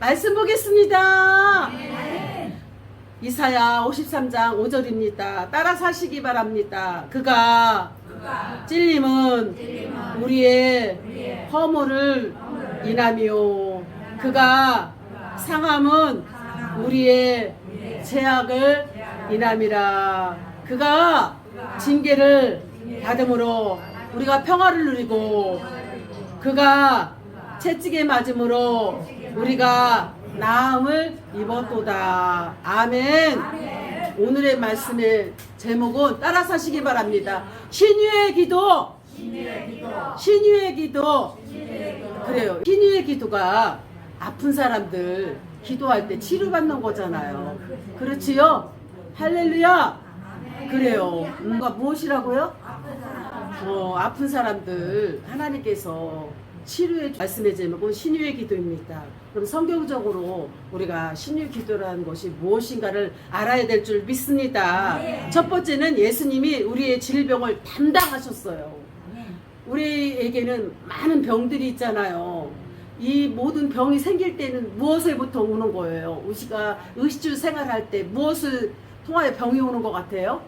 말씀 보겠습니다. 이사야 53장 5절입니다. 따라 사시기 바랍니다. 그가 찔림은 우리의 허물을 인함이요. 그가 상함은 우리의 죄악을 인함이라. 그가 징계를 받음으로 우리가 평화를 누리고 그가 채찍에 맞음으로 우리가 나음을 입었도다. 아멘. 오늘의 말씀의 제목은 따라 사시기 바랍니다. 신유의 기도. 신유의 기도. 그래요. 신유의 기도가 아픈 사람들 기도할 때 치료받는 거잖아요. 그렇지요? 할렐루야. 그래요. 음, 무엇이라고요? 어, 아픈 사람들 하나님께서 치료의 말씀의 제목은 신유의 기도입니다. 그럼 성경적으로 우리가 신유 기도라는 것이 무엇인가를 알아야 될 줄 믿습니다. 첫 번째는 예수님이 우리의 질병을 담당하셨어요. 우리에게는 많은 병들이 있잖아요. 이 모든 병이 생길 때는 무엇을부터 오는 거예요? 우리가 의식주 생활할 때 무엇을 통하여 병이 오는 것 같아요?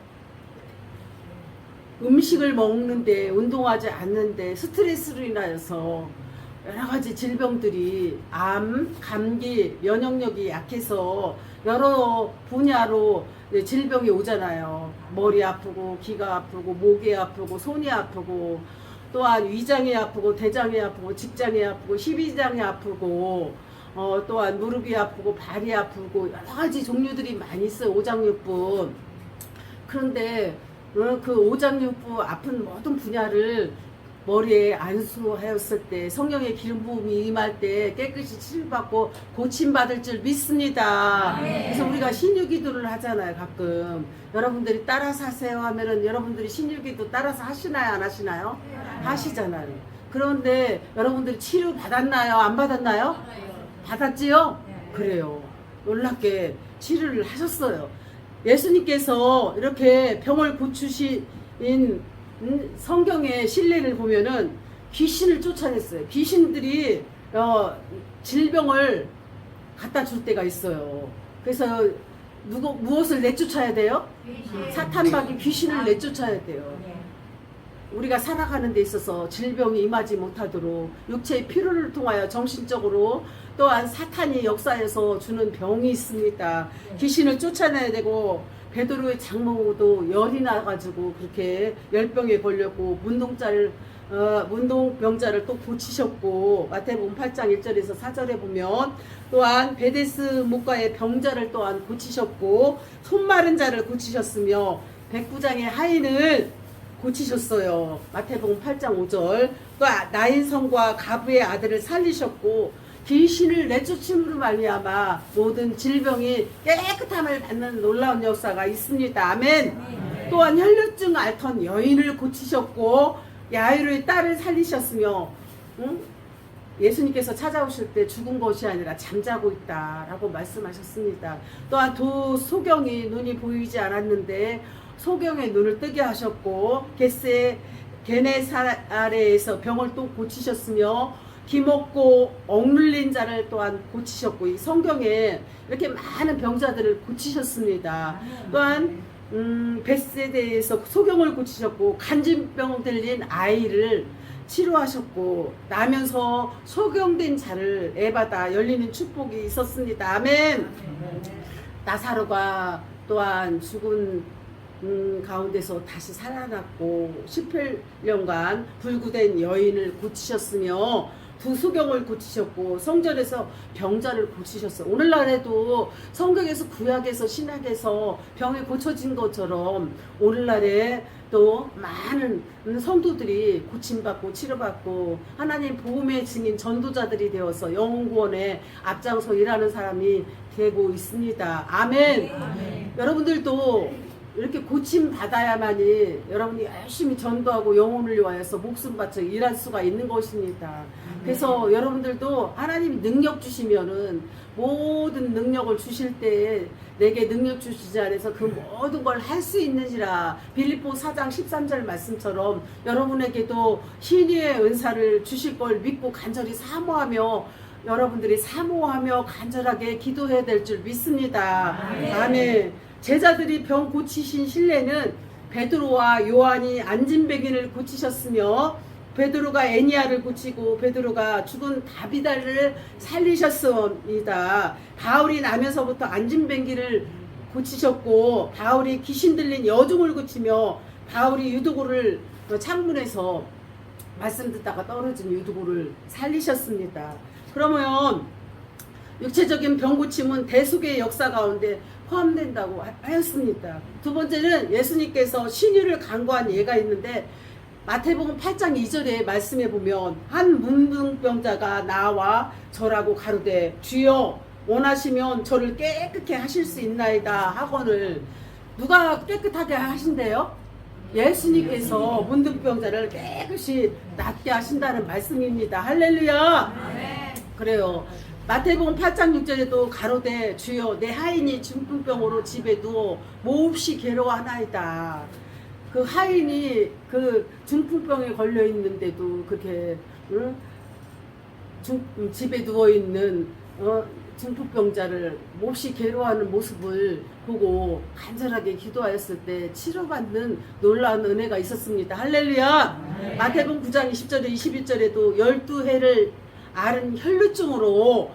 음식을 먹는데 운동하지 않는데 스트레스로 인하여서 여러 가지 질병들이 암, 감기, 면역력이 약해서 여러 분야로 네, 질병이 오잖아요. 머리 아프고 귀가 아프고 목이 아프고 손이 아프고 또한 위장이 아프고 대장이 아프고 직장이 아프고 십이장이 아프고 어, 또한 무릎이 아프고 발이 아프고 여러 가지 종류들이 많이 있어요. 오장육부. 그런데 어, 그 오장육부 아픈 모든 분야를 머리에 안수하였을 때 성령의 기름 부음이 임할 때 깨끗이 치료받고 고침받을 줄 믿습니다. 그래서 우리가 신유기도를 하잖아요 가끔 여러분들이 따라서 하세요 하면은 여러분들이 신유기도 따라서 하시나요 안 하시나요? 하시잖아요. 그런데 여러분들이 치료 받았나요 안 받았나요? 받았지요? 그래요. 놀랍게 치료를 하셨어요. 예수님께서 이렇게 병을 고치신 음, 성경의 신뢰를 보면은 귀신을 쫓아냈어요. 귀신들이 어, 질병을 갖다 줄 때가 있어요. 그래서 누구 무엇을 내쫓아야 돼요? 사탄박이 귀신을 내쫓아야 돼요. 우리가 살아가는 데 있어서 질병이 임하지 못하도록 육체의 피로를 통하여 정신적으로 또한 사탄이 역사에서 주는 병이 있습니다. 귀신을 쫓아내야 되고 베드로의 장모도 열이 나가지고 그렇게 열병에 걸렸고 문동자를 어, 문동병자를 또 고치셨고 마태복음 8장 1절에서 4절에 보면 또한 베데스 목가의 병자를 또한 고치셨고 손 마른 자를 고치셨으며 백부장의 하인을 고치셨어요. 마태복음 8장 5절. 또 나인성과 가부의 아들을 살리셨고 귀신을 내쫓음으로 말미암아 모든 질병이 깨끗함을 받는 놀라운 역사가 있습니다. 아멘. 또한 혈류증 앓던 여인을 고치셨고 야이로의 딸을 살리셨으며 응? 예수님께서 찾아오실 때 죽은 것이 아니라 잠자고 있다라고 말씀하셨습니다. 또한 도 소경이 눈이 보이지 않았는데 소경의 눈을 뜨게 하셨고 겟세 게네사레에서 병을 또 고치셨으며 기먹고 억눌린 자를 또한 고치셨고 이 성경에 이렇게 많은 병자들을 고치셨습니다. 또한 음, 베세대에서 소경을 고치셨고 간질병 들린 아이를 치료하셨고 나면서 소경된 자를 애받아 열리는 축복이 있었습니다. 아멘. 나사로가 또한 죽은 음, 가운데서 다시 살아났고 18년간 불구된 여인을 고치셨으며 두 소경을 고치셨고 성전에서 병자를 고치셨어요. 오늘날에도 성경에서 구약에서 신약에서 병이 고쳐진 것처럼 오늘날에 또 많은 성도들이 고침받고 치료받고 하나님 보험의 증인 전도자들이 되어서 영구원에 앞장서 일하는 사람이 되고 있습니다. 아멘. 여러분들도 이렇게 고침 받아야만이 여러분이 열심히 전도하고 영혼을 위하여서 목숨 바쳐 일할 수가 있는 것입니다. 그래서 여러분들도 하나님이 능력 주시면은 모든 능력을 주실 때 내게 능력 주시지 않아서 그 모든 걸 할 수 있는지라 빌립보 4장 13절 말씀처럼 여러분에게도 신의의 은사를 주실 걸 믿고 간절히 사모하며 여러분들이 사모하며 간절하게 기도해야 될 줄 믿습니다. 아멘. 제자들이 병 고치신 신뢰는 베드로와 요한이 안진뱅이를 고치셨으며 베드로가 애니아를 고치고 베드로가 죽은 다비다를 살리셨습니다. 바울이 나면서부터 안진뱅이를 고치셨고 바울이 귀신 들린 여종을 고치며 바울이 유두고를 창문에서 말씀 듣다가 떨어진 유두고를 살리셨습니다. 그러면 육체적인 병 고침은 대속의 역사 가운데 포함된다고 하- 하였습니다. 두 번째는 예수님께서 신유를 간구한 예가 있는데 마태복음 8장 2절에 말씀해 보면 한 문둥병자가 나와 저라고 가로되 주여 원하시면 저를 깨끗게 하실 수 있나이다 하거늘 누가 깨끗하게 하신대요? 예수님께서 문둥병자를 깨끗이 낫게 하신다는 말씀입니다. 할렐루야. 그래요. 마태복음 8장 6절에도 가로되 주여 내 하인이 중풍병으로 집에 누워 몹시 괴로워하나이다. 그 하인이 그 중풍병에 걸려 있는데도 그렇게 응? 중- 음, 집에 누워 있는 어, 중풍병자를 몹시 괴로워하는 모습을 보고 간절하게 기도하였을 때 치료받는 놀라운 은혜가 있었습니다. 할렐루야. 마태복음 9장 20절에 21절에도 12해를 앓은 혈루증으로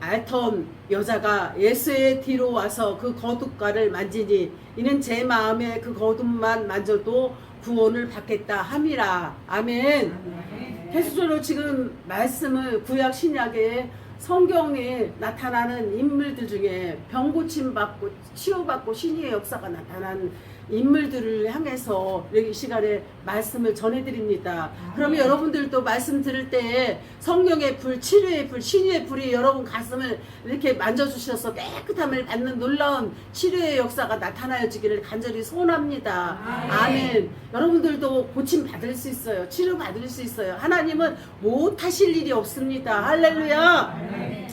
앓던 여자가 예수의 뒤로 와서 그 거듭가를 만지니 이는 제 마음에 그 거듭만 만져도 구원을 받겠다 함이라. 아멘. 해수적으로 지금 말씀을 구약 신약에 성경에 나타나는 인물들 중에 병 고침 받고 치유받고 신의의 역사가 나타난 인물들을 향해서 여기 이 시간에 말씀을 전해드립니다. 그러면 여러분들도 말씀 들을 때 성령의 불, 치료의 불, 신의의 불이 여러분 가슴을 이렇게 만져주셔서 깨끗함을 받는 놀라운 치료의 역사가 나타나여지기를 간절히 소원합니다. 아멘. 여러분들도 고침 받을 수 있어요. 치료 받을 수 있어요. 하나님은 못하실 일이 없습니다. 할렐루야.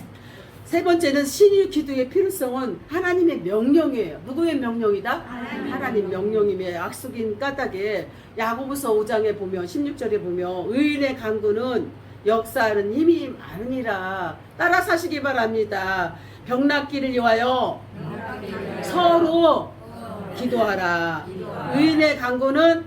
세 번째는 신일 기도의 필요성은 하나님의 명령이에요. 누구의 명령이다? 하나님 명령임의 약속인 까닭에 야고보서 5장에 보면 16절에 보면 의인의 강구는 역사하는 힘이 많으니라 따라 사시기 바랍니다. 병 낫기를 위하여 서로 기도하라. 의인의 강구는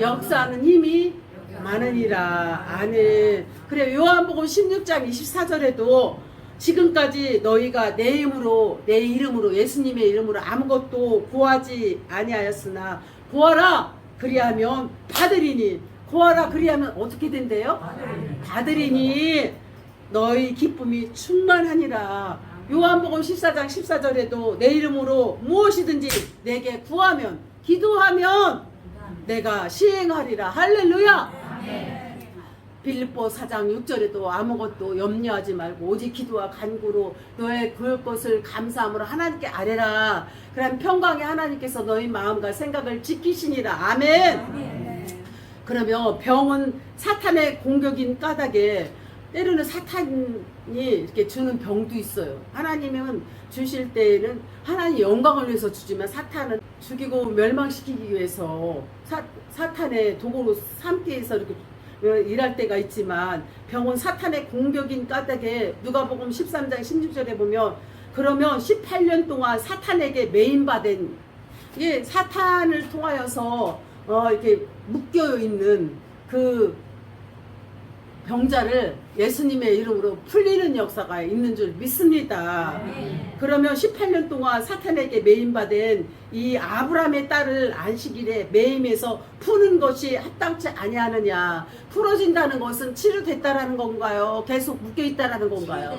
역사하는 힘이 많으니라. 아멘. 그래 요한복음 16장 24절에도 지금까지 너희가 내 이름으로 내 이름으로 예수님의 이름으로 아무것도 구하지 아니하였으나 구하라 그리하면 받으리니 구하라 그리하면 어떻게 된대요? 받으리니 너희 기쁨이 충만하니라. 요한복음 14장 14절에도 내 이름으로 무엇이든지 내게 구하면 기도하면 내가 시행하리라. 할렐루야. 빌립보 4장 6절에도 아무것도 염려하지 말고 오직 기도와 간구로 너의 그럴 것을 감사함으로 하나님께 아뢰라. 그럼 평강의 하나님께서 너희 마음과 생각을 지키시니라. 아멘. 그러면 병은 사탄의 공격인 까닭에 때로는 사탄이 이렇게 주는 병도 있어요. 하나님은 주실 때에는 하나님 영광을 위해서 주지만 사탄은 죽이고 멸망시키기 위해서 사, 사탄의 도구로 삼기 위해서 이렇게 어, 일할 때가 있지만 병은 사탄의 공격인 까닭에 누가복음 13장 16절에 보면 그러면 18년 동안 사탄에게 메인받은 이 사탄을 통하여서 어 이렇게 묶여 있는 그 병자를 예수님의 이름으로 풀리는 역사가 있는 줄 믿습니다. 그러면 18년 동안 사탄에게 매임받은 이 아브라함의 딸을 안식일에 매임해서 푸는 것이 합당치 아니하느냐? 풀어진다는 것은 치료됐다라는 건가요? 계속 묶여 있다라는 건가요?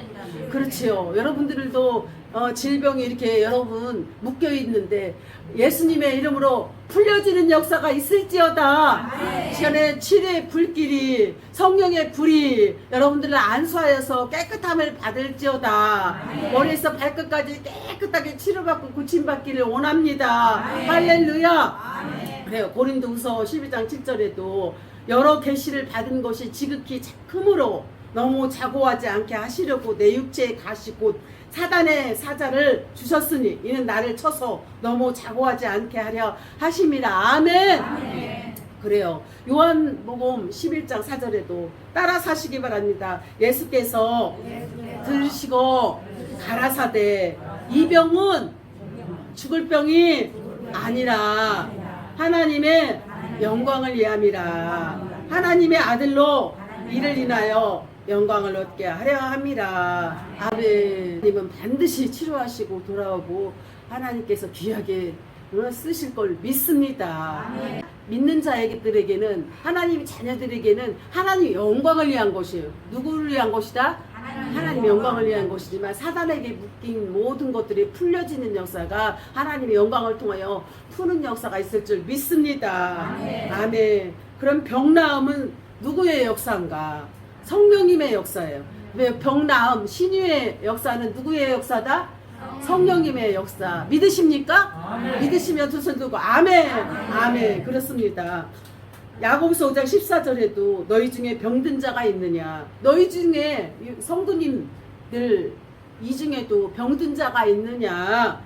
그렇지요. 여러분들도 어, 질병이 이렇게 여러분 묶여 있는데 예수님의 이름으로 풀려지는 역사가 있을지어다. 시간에 치료의 불길이 성령의 불이 여러분들을 안수하여서 깨끗함을 받을지어다. 머리에서 발끝까지 깨끗하게 치료받고 고침받기를 원합니다. 할렐루야. 그래요. 고린도후서 12장 7절에도 여러 계시를 받은 것이 지극히 크므로 너무 자고하지 않게 하시려고 내 육체에 가시 곧 사단의 사자를 주셨으니 이는 나를 쳐서 너무 자고하지 않게 하려 하심이라. 아멘. 그래요. 요한복음 11장 4절에도 따라 사시기 바랍니다. 예수께서 들으시고 가라사대 이 병은 죽을 병이 아니라 하나님의 영광을 위함이라 하나님의 아들로 이를 인하여 영광을 얻게 하려 함이라 아버님은 반드시 치료하시고 돌아오고 하나님께서 귀하게 어, 쓰실 걸 믿습니다. 믿는 자에게들에게는 하나님 자녀들에게는 하나님 영광을 위한 것이에요. 누구를 위한 것이다? 하나님의 영광을 위한 것이지만 사단에게 묶인 모든 것들이 풀려지는 역사가 하나님의 영광을 통하여 푸는 역사가 있을 줄 믿습니다. 아멘. 그럼 병 나음은 누구의 역사인가? 성령님의 역사예요. 왜 병나음, 신유의 역사는 누구의 역사다? 성령님의 역사. 믿으십니까? 믿으시면 두 손 들고 아멘. 아멘. 그렇습니다. 야고보서 5장 14절에도 너희 중에 병든 자가 있느냐? 너희 중에 성도님들 이 중에도 병든 자가 있느냐?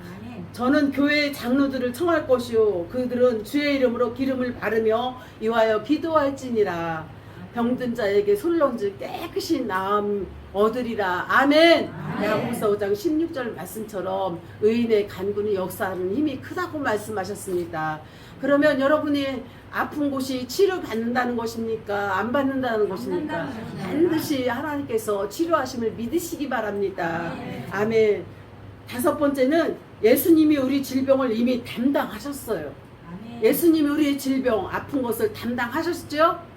저는 교회 장로들을 청할 것이요 그들은 주의 이름으로 기름을 바르며 이와여 기도할지니라 병든 자에게 솔렁즈 깨끗이 나음 얻으리라. 아멘. 야고보서 5장 16절 말씀처럼 의인의 간구는 역사하는 힘이 크다고 말씀하셨습니다. 그러면 여러분이 아픈 곳이 치료받는다는 것입니까? 안 받는다는 것입니까? 반드시 하나님께서 치료하심을 믿으시기 바랍니다. 아멘. 다섯 번째는 예수님이 우리 질병을 이미 담당하셨어요. 예수님이 우리의 질병, 아픈 것을 담당하셨죠?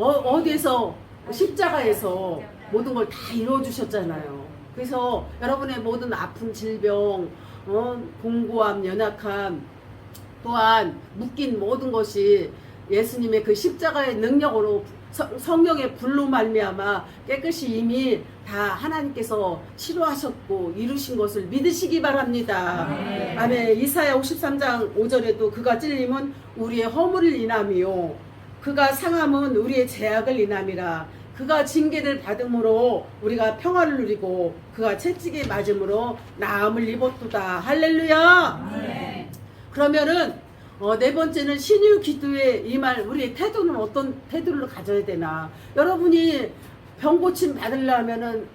어, 어디에서? 십자가에서 모든 걸 다 이루어주셨잖아요. 그래서 여러분의 모든 아픈 질병, 어, 공고함, 연약함, 또한 묶인 모든 것이 예수님의 그 십자가의 능력으로 서- 성령의 불로 말미암아 깨끗이 이미 다 하나님께서 치료하셨고 이루신 것을 믿으시기 바랍니다. 아멘. 이사야 53장 5절에도 그가 찔림은 우리의 허물을 인함이요 그가 상함은 우리의 제약을 인함이라. 그가 징계를 받음으로 우리가 평화를 누리고 그가 채찍에 맞음으로 나음을 입었도다. 할렐루야. 그러면은 어, 네 번째는 신유 기도의 이 말 우리의 태도는 어떤 태도를 가져야 되나? 여러분이 병 고침 받으려면은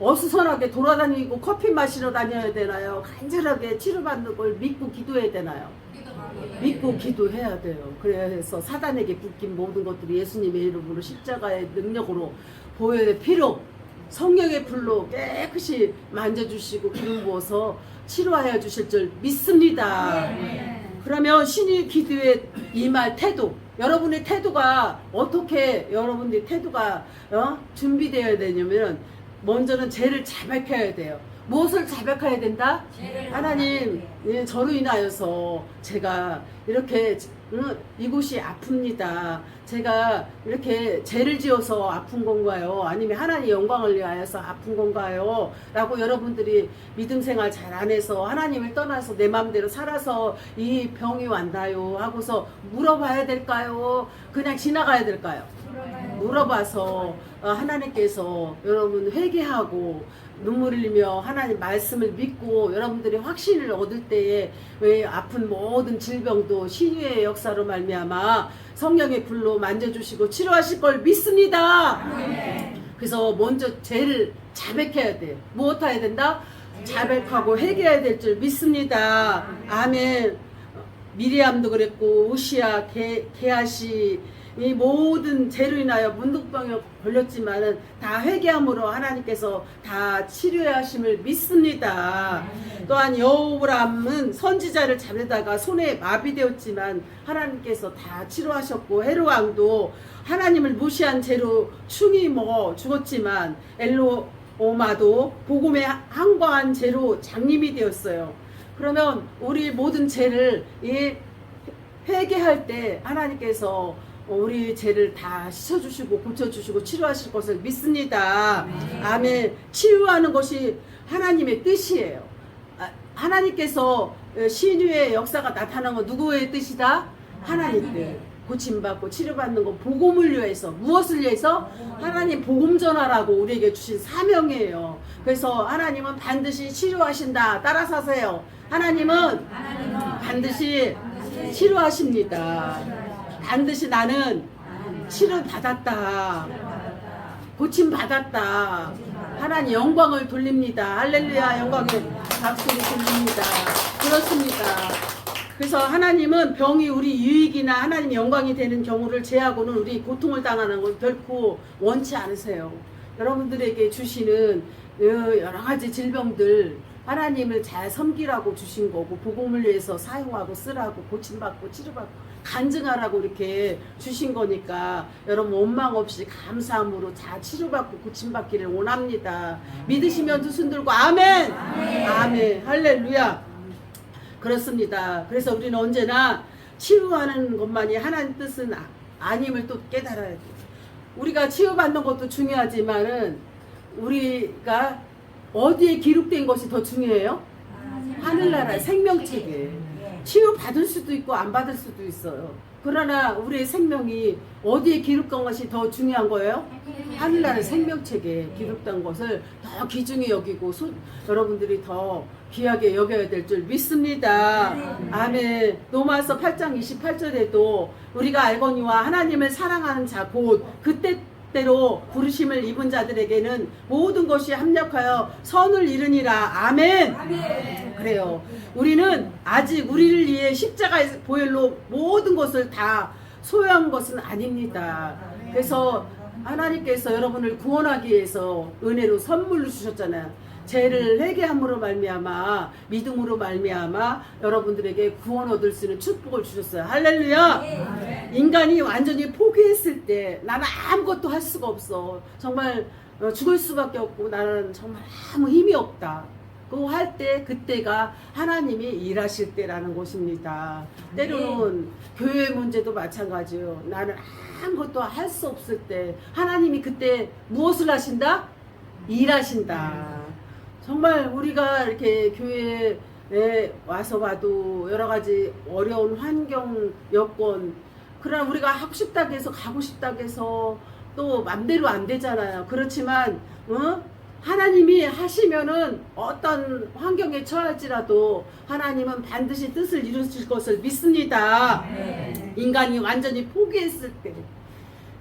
어수선하게 돌아다니고 커피 마시러 다녀야 되나요? 간절하게 치료받는 걸 믿고 기도해야 되나요 믿고 기도해야 돼요 그래서 사단에게 붙긴 모든 것들이 예수님의 이름으로 십자가의 능력으로 될 필요 성령의 불로 깨끗이 만져주시고 기름 부어서 치료하여 주실 줄 믿습니다. 그러면 신이 이말 태도 여러분의 태도가 어떻게 여러분의 태도가 어? 준비되어야 되냐면 먼저는 죄를 자백해야 돼요. 무엇을 자백해야 된다? 하나님 예, 저로 인하여서 제가 이렇게 응, 이곳이 아픕니다. 제가 이렇게 죄를 지어서 아픈 건가요? 아니면 하나님 영광을 위하여서 아픈 건가요? 라고 여러분들이 믿음 생활 잘 안 해서 하나님을 떠나서 내 마음대로 살아서 이 병이 왔나요? 하고서 물어봐야 될까요? 그냥 지나가야 될까요? 물어봐서 어, 하나님께서 여러분 회개하고 눈물을 흘리며 하나님 말씀을 믿고 여러분들이 확신을 얻을 때에 왜 아픈 모든 질병도 신유의 역사로 말미암아 성령의 불로 만져주시고 치료하실 걸 믿습니다. 그래서 먼저 죄를 자백해야 돼. 무엇 해야 된다? 자백하고 회개해야 될 줄 믿습니다. 아멘. 미리암도 그랬고 우시아 게, 게하시 이 모든 죄로 인하여 문득병에 걸렸지만은 다 회개함으로 하나님께서 다 치료하심을 믿습니다. 또한 여호람은 선지자를 잡으다가 손에 마비되었지만 하나님께서 다 치료하셨고 헤로왕도 하나님을 무시한 죄로 충이 먹어 죽었지만 엘로 오마도 복음에 항거한 죄로 장님이 되었어요. 그러면 우리 모든 죄를 이 회개할 때 하나님께서 우리 죄를 다 씻어주시고 고쳐주시고 치료하실 것을 믿습니다. 아멘. 치유하는 것이 하나님의 뜻이에요. 아, 하나님께서 신유의 역사가 나타난 건 누구의 뜻이다? 하나님 뜻. 고침받고 치료받는 건 복음을 위해서 무엇을 위해서 하나님 복음 전하라고 우리에게 주신 사명이에요. 그래서 하나님은 반드시 치료하신다. 따라서 하세요. 하나님은 반드시 치료하십니다. 반드시 나는 치료 받았다. 고침 받았다. 하나님 영광을 돌립니다. 할렐루야 영광의 박수를 돌립니다. 그렇습니다. 그래서 하나님은 병이 우리 유익이나 하나님 영광이 되는 경우를 제하고는 우리 고통을 당하는 걸 결코 원치 않으세요. 여러분들에게 주시는 어, 여러 가지 질병들 하나님을 잘 섬기라고 주신 거고 복음을 위해서 사용하고 쓰라고 고침받고 치료받고 간증하라고 이렇게 주신 거니까 여러분 원망 없이 감사함으로 잘 치료받고 고침받기를 원합니다. 믿으시면 두 손 들고 아멘. 아멘. 할렐루야. 그렇습니다. 그래서 우리는 언제나 치유하는 것만이 하나님 뜻은 아- 아님을 또 깨달아야 돼요. 우리가 치유받는 것도 중요하지만은 우리가 어디에 기록된 것이 더 중요해요? 하늘나라의 생명책에 치유 받을 수도 있고 안 받을 수도 있어요. 그러나 우리의 생명이 어디에 기록된 것이 더 중요한 거예요? 하늘나라의 생명책에 기록된 것을 더 귀중히 여기고 소- 여러분들이 더 귀하게 여겨야 될 줄 믿습니다. 아멘. 로마서 8장 28절에도 우리가 알거니와 하나님을 사랑하는 자 곧 그때 대로 부르심을 입은 자들에게는 모든 것이 합력하여 선을 이루니라. 아멘. 그래요. 우리는 아직 우리를 위해 십자가의 보혈로 모든 것을 다 소유한 것은 아닙니다. 그래서 하나님께서 여러분을 구원하기 위해서 은혜로 선물로 주셨잖아요. 죄를 회개함으로 말미암아 믿음으로 말미암아 여러분들에게 구원 얻을 수 있는 축복을 주셨어요. 할렐루야. 인간이 완전히 포기했을 때 나는 아무것도 할 수가 없어. 정말 어, 죽을 수밖에 없고 나는 정말 아무 힘이 없다. 그거 할 때 그때가 하나님이 일하실 때라는 것입니다. 때로는 교회 문제도 마찬가지예요. 나는 아무것도 할 수 없을 때 하나님이 그때 무엇을 하신다? 일하신다. 정말 우리가 이렇게 교회에 와서 봐도 여러 가지 어려운 환경, 여건, 그러나 우리가 하고 싶다고 해서 가고 싶다고 해서 또 맘대로 안 되잖아요. 그렇지만, 어? 하나님이 하시면은 어떤 환경에 처할지라도 하나님은 반드시 뜻을 이루실 것을 믿습니다. 인간이 완전히 포기했을 때,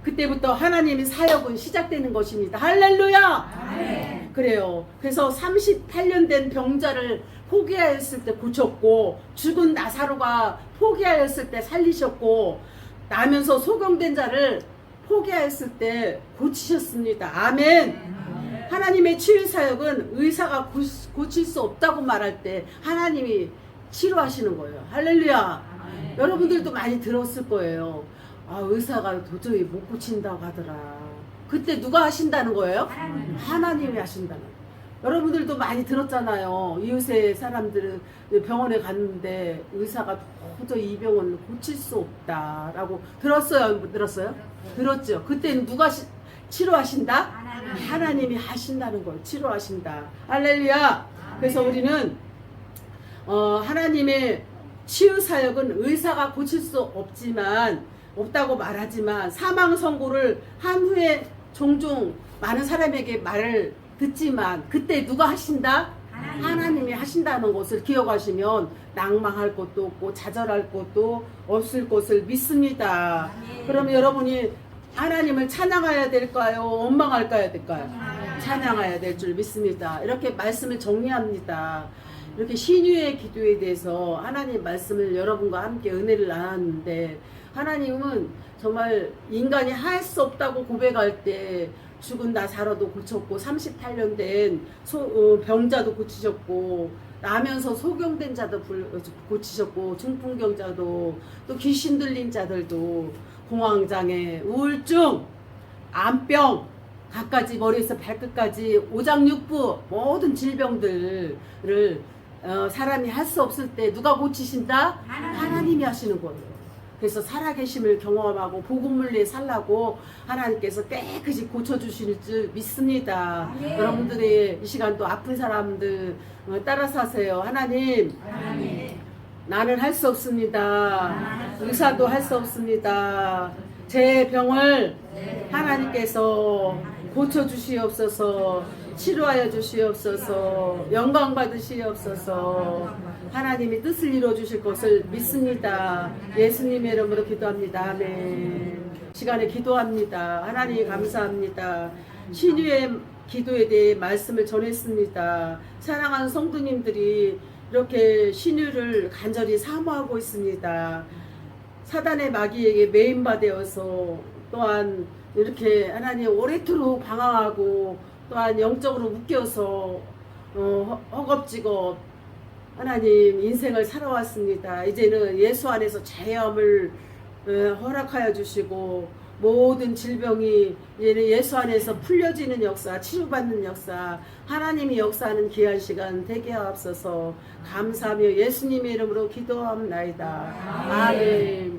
그때부터 하나님의 사역은 시작되는 것입니다. 할렐루야! 그래요. 그래서 38년 된 병자를 포기하였을 때 고쳤고, 죽은 나사로가 포기하였을 때 살리셨고, 나면서 소경된 자를 포기하였을 때 고치셨습니다. 아멘. 하나님의 치유 사역은 의사가 고, 고칠 수 없다고 말할 때 하나님이 치료하시는 거예요. 할렐루야. 여러분들도 많이 들었을 거예요. 아, 의사가 도저히 못 고친다고 하더라. 그때 누가 하신다는 거예요? 하나님이 하신다는. 여러분들도 많이 들었잖아요. 이웃의 사람들은 병원에 갔는데 의사가 도저히 이 병원을 고칠 수 없다라고 들었어요? 못 들었어요? 들었죠. 그때는 누가 시- 치료하신다? 하나님이 하신다는 걸 치료하신다. 할렐루야. 그래서 우리는 어, 하나님의 치유 사역은 의사가 고칠 수 없지만 없다고 말하지만 사망 선고를 한 후에 종종 많은 사람에게 말을 듣지만 그때 누가 하신다? 하나님이 하신다는 것을 기억하시면 낭망할 것도 없고 좌절할 것도 없을 것을 믿습니다. 그럼 여러분이 하나님을 찬양해야 될까요? 원망할까야 될까요? 찬양해야 될 줄 믿습니다. 이렇게 말씀을 정리합니다. 이렇게 신유의 기도에 대해서 하나님 말씀을 여러분과 함께 은혜를 나눴는데 하나님은 정말 인간이 할 수 없다고 고백할 때 죽은 나 살아도 고쳤고 38년 된 소, 어, 병자도 고치셨고 나면서 소경된 자도 불- 어, 고치셨고 중풍경자도 또 귀신 들린 자들도 공황장애 우울증 암병 갖가지 머리에서 발끝까지 오장육부 모든 질병들을 어, 사람이 할 수 없을 때 누가 고치신다? 하나님이 하시는 거예요. 그래서 살아계심을 경험하고 위해 살라고 하나님께서 깨끗이 고쳐주실 줄 믿습니다. 아멘. 여러분들의 이 시간 또 아픈 사람들 어, 따라서 하세요. 하나님, 나는 할 수 없습니다. 의사도 할 수 없습니다. 제 병을 하나님께서 고쳐 주시옵소서. 치료하여 주시옵소서 영광 받으시옵소서 하나님이 뜻을 이루어 주실 것을 믿습니다. 예수님의 이름으로 기도합니다. 아멘. 시간에 기도합니다. 하나님 감사합니다. 신유의 기도에 대해 말씀을 전했습니다. 사랑하는 성도님들이 이렇게 신유를 간절히 사모하고 있습니다. 사단의 마귀에게 메인바되어서 또한 이렇게 하나님 오래도록 방황하고 또한 영적으로 묶여서 어, 허- 허겁지겁 하나님 인생을 살아왔습니다. 이제는 예수 안에서 자유함을 어, 허락하여 주시고 모든 질병이 이제는 예수 안에서 풀려지는 역사, 치유받는 역사, 하나님이 역사하는 귀한 시간 되게 하옵소서 감사하며 예수님의 이름으로 기도합나이다. 아멘.